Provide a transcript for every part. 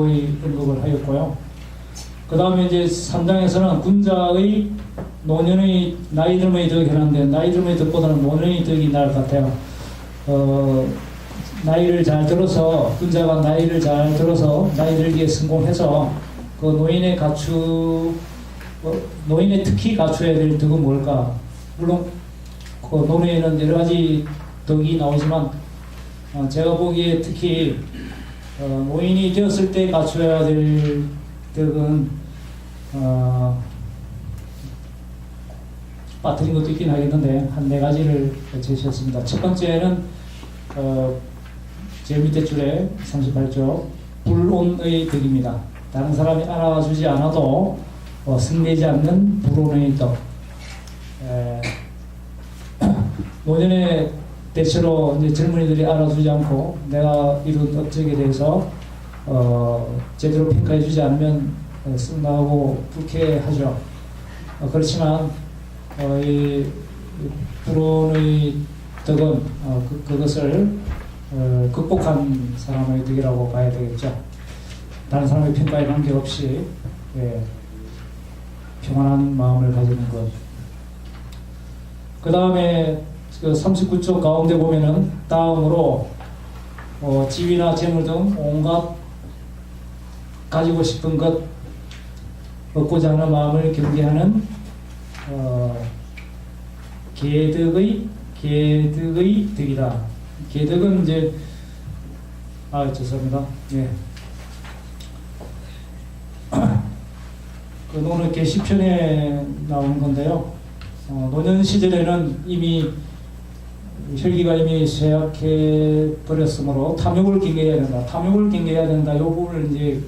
의 언급을 하였고요. 그 다음에 이제 3장에서는 군자의 노년의 나이 들음의 덕이 하는데 나이 들음의 덕보다는 노년의 덕이 나을 것 같아요. 어, 나이를 잘 들어서 군자가 나이를 잘 들어서 나이 들기에 성공해서 그 노인의 갖추 어, 노인의 특히 갖춰야 될 덕은 뭘까? 물론 그 논의에는 여러 가지 덕이 나오지만 어, 제가 보기에 특히 어, 노인이 되었을 때 갖춰야 될 덕은 어, 빠뜨린 것도 있긴 하겠는데 한 네 가지를 제시했습니다. 첫 번째는 어, 제일 밑에 줄에 38조 불온의 덕입니다. 다른 사람이 알아주지 않아도 어, 승리지 않는 불온의 덕. 에, 노년에 대체로 이제 젊은이들이 알아주지 않고 내가 이룬 업적에 대해서 어, 제대로 평가해주지 않으면 어, 쓴다고 불쾌하죠. 어, 그렇지만 어, 이 불온의 덕은 어, 그, 그것을 어, 극복한 사람의 덕이라고 봐야 되겠죠. 다른 사람의 평가에 관계없이 예, 평안한 마음을 가지는 것. 그 다음에 그 39쪽 가운데 보면은 다음으로 어, 지위나 재물 등 온갖 가지고 싶은 것 얻고자 하는 마음을 경계하는 어, 계덕의 계덕의 덕이다. 계덕은 이제 아 죄송합니다. 예. 그 노는 게시편에 나오는 건데요. 어, 노년 시절에는 이미 혈기가 이미 쇠약해 버렸으므로 탐욕을 경계해야 된다. 탐욕을 경계해야 된다. 이 부분을 이제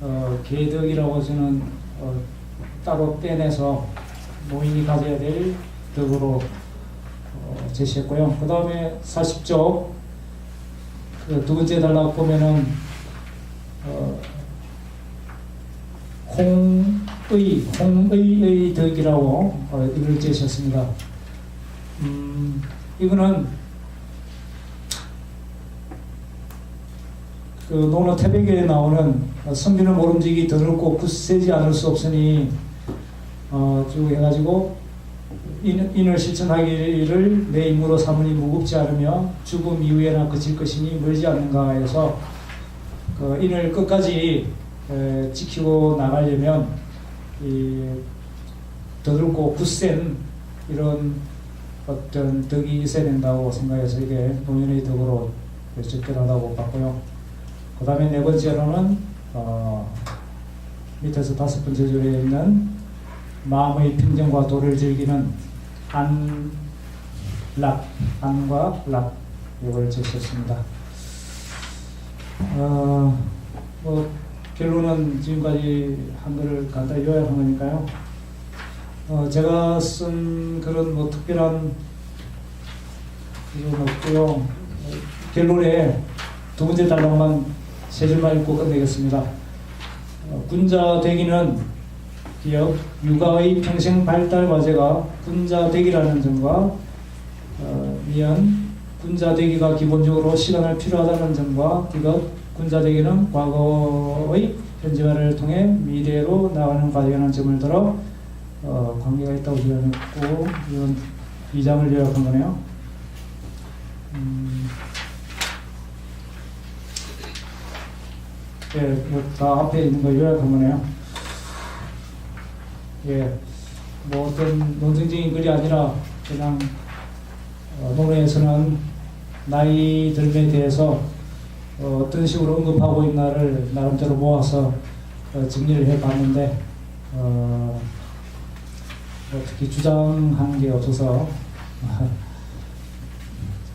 어, 계덕이라고 저는 어, 따로 떼내서 노인이 가져야 될 덕으로 어, 제시했고요. 그 다음에 40쪽 그두 번째 단락 보면은 어, 홍의 홍의의 덕이라고 어, 이걸 제시했습니다. 음, 이거는 그 노노 태백에 나오는 성비는 모름지기 더럽고 굳세지 않을 수 없으니 어, 쭉 해가지고 인, 인을 실천하기를 내 임무로 삼으니 무겁지 않으며 죽음 이후에나 그칠 것이니 멀지 않는가 해서 그 인을 끝까지 에, 지키고 나가려면 이 더럽고 굳센 이런 어떤 덕이 있어야 된다고 생각해서 이게 노인의 덕으로 적절하다고 봤고요. 그 다음에 네 번째로는 어, 밑에서 다섯 번째 줄에 있는 마음의 평정과 도를 즐기는 안락, 안과 락 이걸 제시했습니다. 어, 뭐 결론은 지금까지 한 거를 간단히 요약한 거니까요. 어, 제가 쓴 그런 뭐 특별한 이건 없고요. 어, 결론에 두 번째 단락만 세 줄만 읽고 끝내겠습니다. 어, 군자 되기는 기업 육아의 평생 발달 과제가 군자 되기라는 점과 어, 미연 군자 되기가 기본적으로 시간을 필요하다는 점과 디귿 군자 되기는 과거의 현재화를 통해 미래로 나가는 과정이라는 점을 들어 어, 관계가 있다고 요약했고 이런 이 장을 요약한 거네요. 음, 예, 뭐다 앞에 있는 거 요약한 거네요. 예, 뭐 어떤 논증적인 글이 아니라 그냥 어, 논문에서는 나이 들에 대해서 어, 어떤 식으로 언급하고 있나를 나름대로 모아서 어, 정리를 해봤는데 어, 뭐 특히 주장하는 게 없어서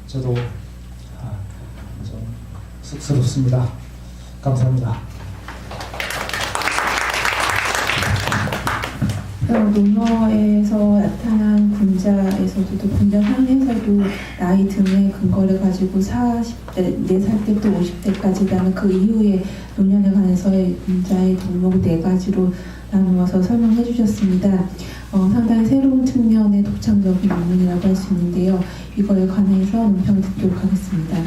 저도 아, 좀 쑥스럽습니다. 감사합니다. 어, 논어에서 나타난 군자에서도 또 군자 상에서도 나이 등의 근거를 가지고 40대, 4살 때부터 50대까지라는 그 이후에 노년에 관해서의 군자의 덕목 네 가지로 나누어서 설명해 주셨습니다. 어, 상당히 새로운 측면의 독창적인 논문이라고 할 수 있는데요. 이거에 관해서 논평 듣도록 하겠습니다.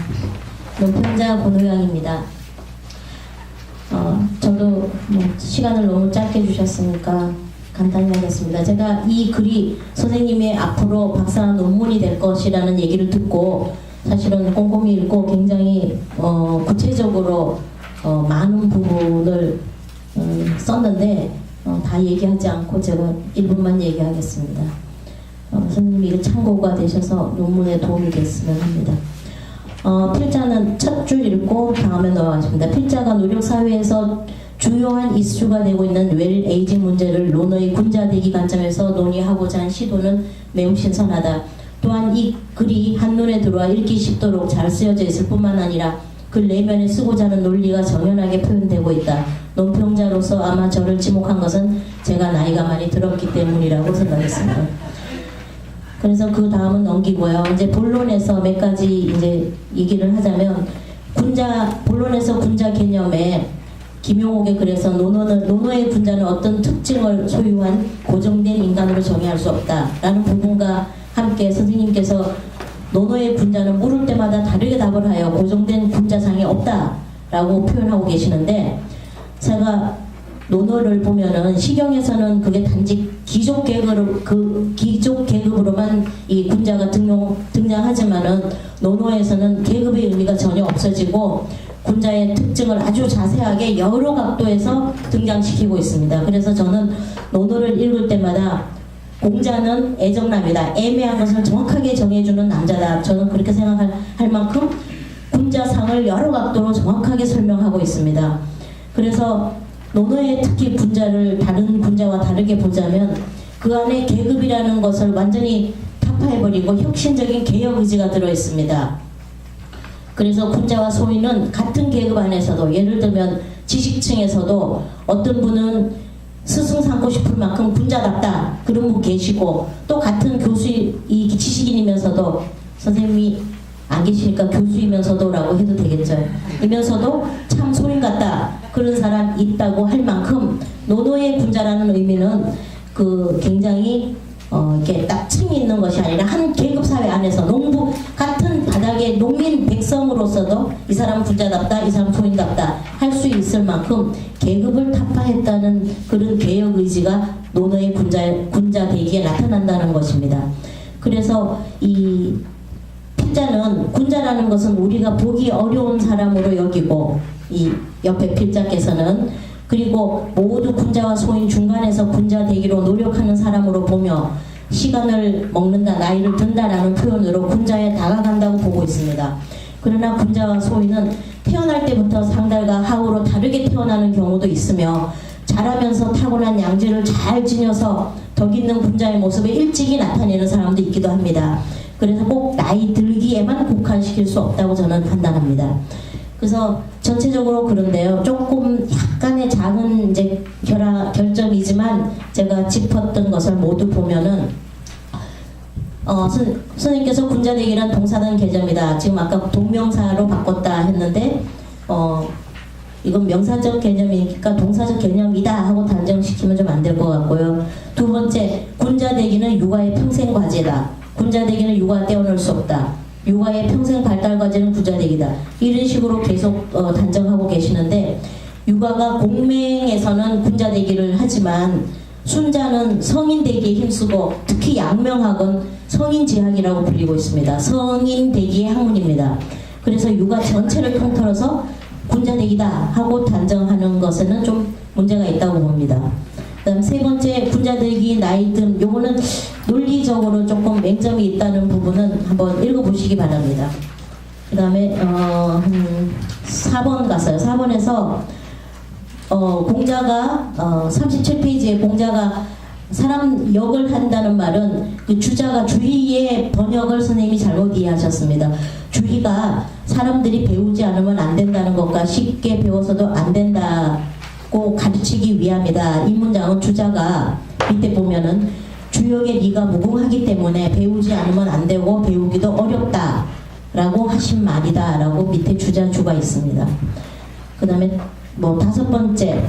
논평자 권호영입니다. 어, 저도 뭐 시간을 너무 짧게 주셨으니까 간단히 하겠습니다. 제가 이 글이 선생님의 앞으로 박사 논문이 될 것이라는 얘기를 듣고 사실은 꼼꼼히 읽고 굉장히 어, 구체적으로 어, 많은 부분을 음, 썼는데 어, 다 얘기하지 않고 제가 일부만 얘기하겠습니다. 어, 선생님이 이게 참고가 되셔서 논문에 도움이 됐으면 합니다. 어, 필자는 첫 줄 읽고 다음에 넘어가십니다. 필자가 노력 사회에서 주요한 이슈가 되고 있는 웰 에이징 문제를 논어의 군자되기 관점에서 논의하고자 한 시도는 매우 신선하다. 또한 이 글이 한눈에 들어와 읽기 쉽도록 잘 쓰여져 있을 뿐만 아니라 글 내면에 쓰고자 하는 논리가 정연하게 표현되고 있다. 논평자로서 아마 저를 지목한 것은 제가 나이가 많이 들었기 때문이라고 생각했습니다. 그래서 그 다음은 넘기고요. 이제 본론에서 몇 가지 이제 얘기를 하자면 군자 본론에서 군자 개념에 김용옥의 글에서 노노는 노노의 군자는 어떤 특징을 소유한 고정된 인간으로 정의할 수 없다라는 부분과 함께 선생님께서 노노의 군자는 물을 때마다 다르게 답을 하여 고정된 군자상이 없다라고 표현하고 계시는데 제가 논어를 보면은 시경에서는 그게 단지 귀족 계급으로 그 귀족 계급으로만 이 군자가 등용 등장하지만은 논어에서는 계급의 의미가 전혀 없어지고 군자의 특징을 아주 자세하게 여러 각도에서 등장시키고 있습니다. 그래서 저는 논어를 읽을 때마다 공자는 애정남이다. 애매한 것을 정확하게 정해주는 남자다. 저는 그렇게 생각할 할 만큼 군자상을 여러 각도로 정확하게 설명하고 있습니다. 그래서 논어의 특히 군자를 다른 군자와 다르게 보자면 그 안에 계급이라는 것을 완전히 타파해버리고 혁신적인 개혁 의지가 들어 있습니다. 그래서 군자와 소인은 같은 계급 안에서도 예를 들면 지식층에서도 어떤 분은 스승 삼고 싶을 만큼 군자답다 그런 분 계시고 또 같은 교수 이 지식인이면서도 선생님이 안 계시니까 교수이면서도라고 해도 되겠죠. 이면서도 참 소인 같다 그런 사람 있다고 할 만큼 노노의 군자라는 의미는 그 굉장히 어, 이렇게 딱 층이 있는 것이 아니라 한 계급 사회 안에서 농부 같은 바닥의 농민 백성으로서도 이 사람 군자답다, 이 사람 소인답다 할 수 있을 만큼 계급을 타파했다는 그런 개혁 의지가 노노의 군자 군자 대기에 나타난다는 것입니다. 그래서 이 필자는 군자라는 것은 우리가 보기 어려운 사람으로 여기고 이 옆에 필자께서는 그리고 모두 군자와 소인 중간에서 군자 되기로 노력하는 사람으로 보며 시간을 먹는다 나이를 든다라는 표현으로 군자에 다가간다고 보고 있습니다. 그러나 군자와 소인은 태어날 때부터 상달과 하우로 다르게 태어나는 경우도 있으며 자라면서 타고난 양지를 잘 지녀서 덕 있는 군자의 모습을 일찍이 나타내는 사람도 있기도 합니다. 그래서 꼭 나이 들기에만 국한시킬 수 없다고 저는 판단합니다. 그래서 전체적으로 그런데요. 조금 약간의 작은 이제 결하, 결점이지만 제가 짚었던 것을 모두 보면은 어, 선, 선생님께서 군자대기란 동사단 개념이다. 지금 아까 동명사로 바꿨다 했는데 어, 이건 명사적 개념이니까 동사적 개념이다 하고 단정시키면 좀 안 될 것 같고요. 두 번째, 군자대기는 육아의 평생 과제다. 군자대기는 육아 떼어놓을 수 없다. 육아의 평생 발달 과제는 군자대기다. 이런 식으로 계속 어, 단정하고 계시는데 육아가 공맹에서는 군자대기를 하지만 순자는 성인 되기에 힘쓰고 특히 양명학은 성인 지학이라고 불리고 있습니다. 성인 되기의 학문입니다. 그래서 육아 전체를 통틀어서 군자되기다 하고 단정하는 것에는 좀 문제가 있다고 봅니다. 그다음 세 번째 군자되기 나이듦 요거는 논리적으로 조금 맹점이 있다는 부분은 한번 읽어보시기 바랍니다. 그 다음에 어, 한 4번 갔어요. 4번에서 어, 공자가 어, 37페이지에 공자가 사람 역을 한다는 말은 그 주자가 주희의 번역을 선생님이 잘못 이해하셨습니다. 주희가 사람들이 배우지 않으면 안 된다는 것과 쉽게 배워서도 안 된다 고 가르치기 위함이다. 이 문장은 주자가 밑에 보면은 주역의 리가 무궁하기 때문에 배우지 않으면 안 되고 배우기도 어렵다 라고 하신 말이다 라고 밑에 주자주가 있습니다. 그 다음에 뭐 다섯 번째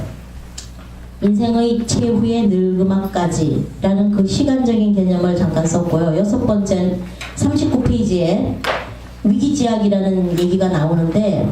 인생의 최후의 늙음까지 라는 그 시간적인 개념을 잠깐 썼고요. 여섯 번째는 39페이지에 위기지약이라는 얘기가 나오는데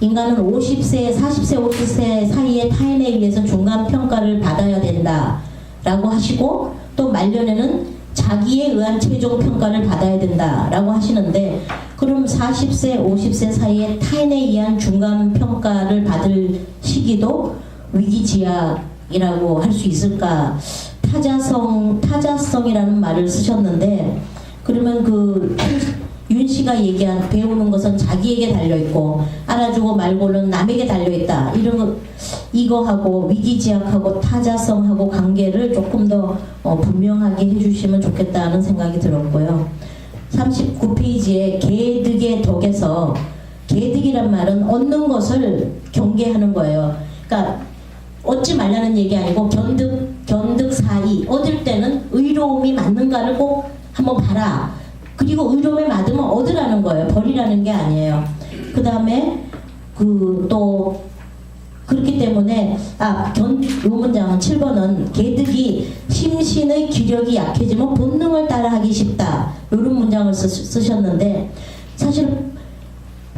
인간은 50세, 40세, 50세 사이에 타인에 의해서 중간 평가를 받아야 된다라고 하시고 또 말년에는 자기에 의한 최종 평가를 받아야 된다라고 하시는데 그럼 40세, 50세 사이에 타인에 의한 중간 평가를 받을 시기도 위기지약이라고 할 수 있을까? 타자성, 타자성이라는 말을 쓰셨는데 그러면 그 윤 씨가 얘기한 배우는 것은 자기에게 달려 있고 알아주고 말고는 남에게 달려 있다. 이런 거 이거하고 위기지약하고 타자성하고 관계를 조금 더 어, 분명하게 해주시면 좋겠다는 생각이 들었고요. 39페이지에 개득의 덕에서 개득이란 말은 얻는 것을 경계하는 거예요. 그러니까 얻지 말라는 얘기 아니고 견득 견득 사이 얻을 때는 의로움이 맞는가를 꼭 한번 봐라. 그리고 의로움에 맞으면 얻으라는 거예요. 버리라는 게 아니에요. 그 다음에 그 또 그렇기 때문에 아견 요 문장은 7번은 개득이 심신의 기력이 약해지면 본능을 따라하기 쉽다. 이런 문장을 쓰, 쓰셨는데 사실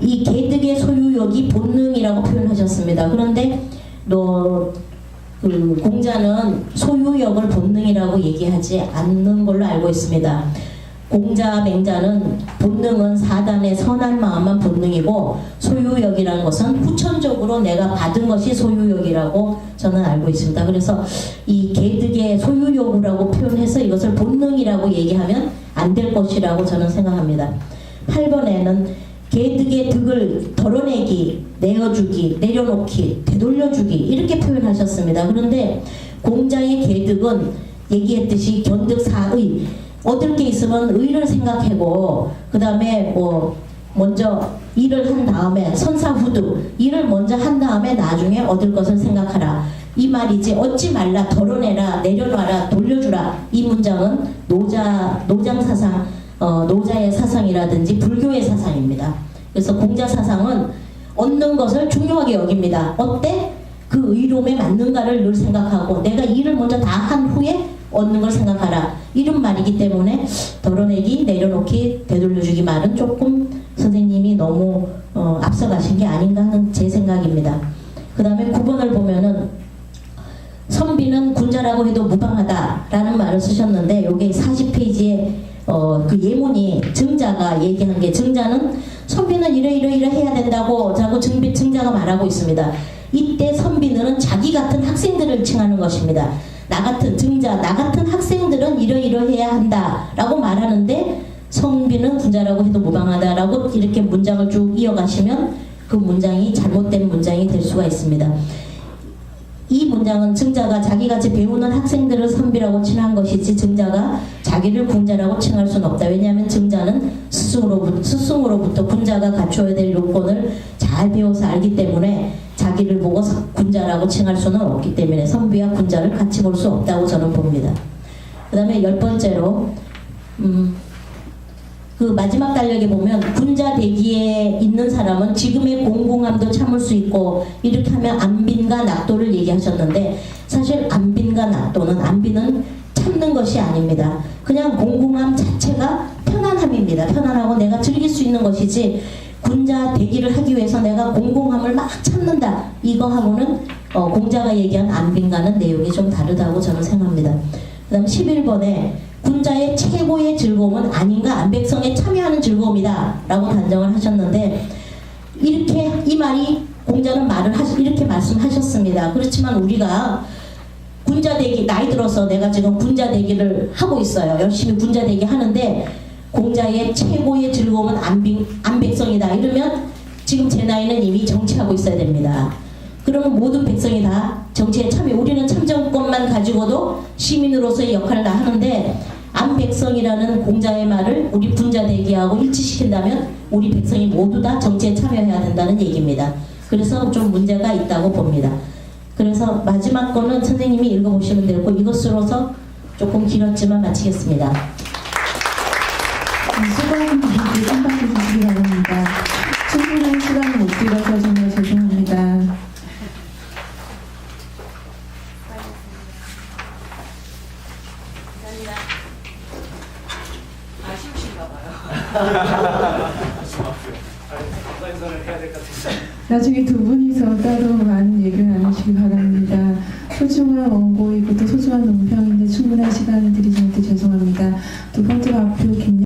이 개득의 소유욕이 본능이라고 표현하셨습니다. 그런데 너 그 공자는 소유욕을 본능이라고 얘기하지 않는 걸로 알고 있습니다. 공자 맹자는 본능은 사단의 선한 마음만 본능이고 소유욕이라는 것은 후천적으로 내가 받은 것이 소유욕이라고 저는 알고 있습니다. 그래서 이 개득의 소유욕이라고 표현해서 이것을 본능이라고 얘기하면 안 될 것이라고 저는 생각합니다. 8번에는 개득의 득을 덜어내기, 내어주기, 내려놓기, 되돌려주기 이렇게 표현하셨습니다. 그런데 공자의 개득은 얘기했듯이 견득사의 얻을 게 있으면 의를 생각하고 그 다음에 뭐 먼저 일을 한 다음에 선사후두 일을 먼저 한 다음에 나중에 얻을 것을 생각하라 이 말이지 얻지 말라 덜어내라 내려놔라 돌려주라 이 문장은 노자 노장 사상 어, 노자의 사상이라든지 불교의 사상입니다. 그래서 공자 사상은 얻는 것을 중요하게 여깁니다. 어때? 그 의로움에 맞는가를 늘 생각하고 내가 일을 먼저 다 한 얻는 걸 생각하라. 이런 말이기 때문에 덜어내기, 내려놓기, 되돌려주기 말은 조금 선생님이 너무 어, 앞서가신 게 아닌가 하는 제 생각입니다. 그 다음에 9번을 보면은 선비는 군자라고 해도 무방하다라는 말을 쓰셨는데 여기 40페이지에 어, 그 예문이 증자가 얘기한 게 증자는 선비는 이러이러 이러 해야 된다고 자고 증비, 증자가 말하고 있습니다. 이때 선비는 자기 같은 학생들을 칭하는 것입니다. 나 같은 증자, 나 같은 학생들은 이러이러 해야 한다라고 말하는데 선비는 군자라고 해도 무방하다라고 이렇게 문장을 쭉 이어가시면 그 문장이 잘못된 문장이 될 수가 있습니다. 이 문장은 증자가 자기같이 배우는 학생들을 선비라고 칭한 것이지 증자가 자기를 군자라고 칭할 수는 없다. 왜냐하면 증자는 스승으로부터, 스승으로부터 군자가 갖춰야 될 요건을 잘 배워서 알기 때문에 자기를 보고 군자라고 칭할 수는 없기 때문에 선비와 군자를 같이 볼 수 없다고 저는 봅니다. 그 다음에 열 번째로 음, 그 마지막 달력에 보면 군자 대기에 있는 사람은 지금의 공공함도 참을 수 있고 이렇게 하면 안빈과 낙도를 얘기하셨는데 사실 안빈과 낙도는 안빈은 참는 것이 아닙니다. 그냥 공공함 자체가 편안함입니다. 편안하고 내가 즐길 수 있는 것이지 군자 대기를 하기 위해서 내가 공공함을 막 참는다. 이거하고는 어, 공자가 얘기한 안빈과는 내용이 좀 다르다고 저는 생각합니다. 그 다음 11번에 군자의 최고의 즐거움은 아닌가 안백성에 참여하는 즐거움이다 라고 단정을 하셨는데 이렇게 이 말이 공자는 말을 하시, 이렇게 말씀하셨습니다. 그렇지만 우리가 군자대기 나이 들어서 내가 지금 군자대기를 하고 있어요. 열심히 군자대기 하는데 공자의 최고의 즐거움은 안백, 안백성이다 이러면 지금 제 나이는 이미 정치하고 있어야 됩니다. 그러면 모든 백성이 다 정치에 참여. 우리는 참정권만 가지고도 시민으로서의 역할을 다 하는데 안백성이라는 공자의 말을 우리 분자 대기하고 일치시킨다면 우리 백성이 모두 다 정치에 참여해야 된다는 얘기입니다. 그래서 좀 문제가 있다고 봅니다. 그래서 마지막 거는 선생님이 읽어보시면 되고 이것으로서 조금 길었지만 마치겠습니다.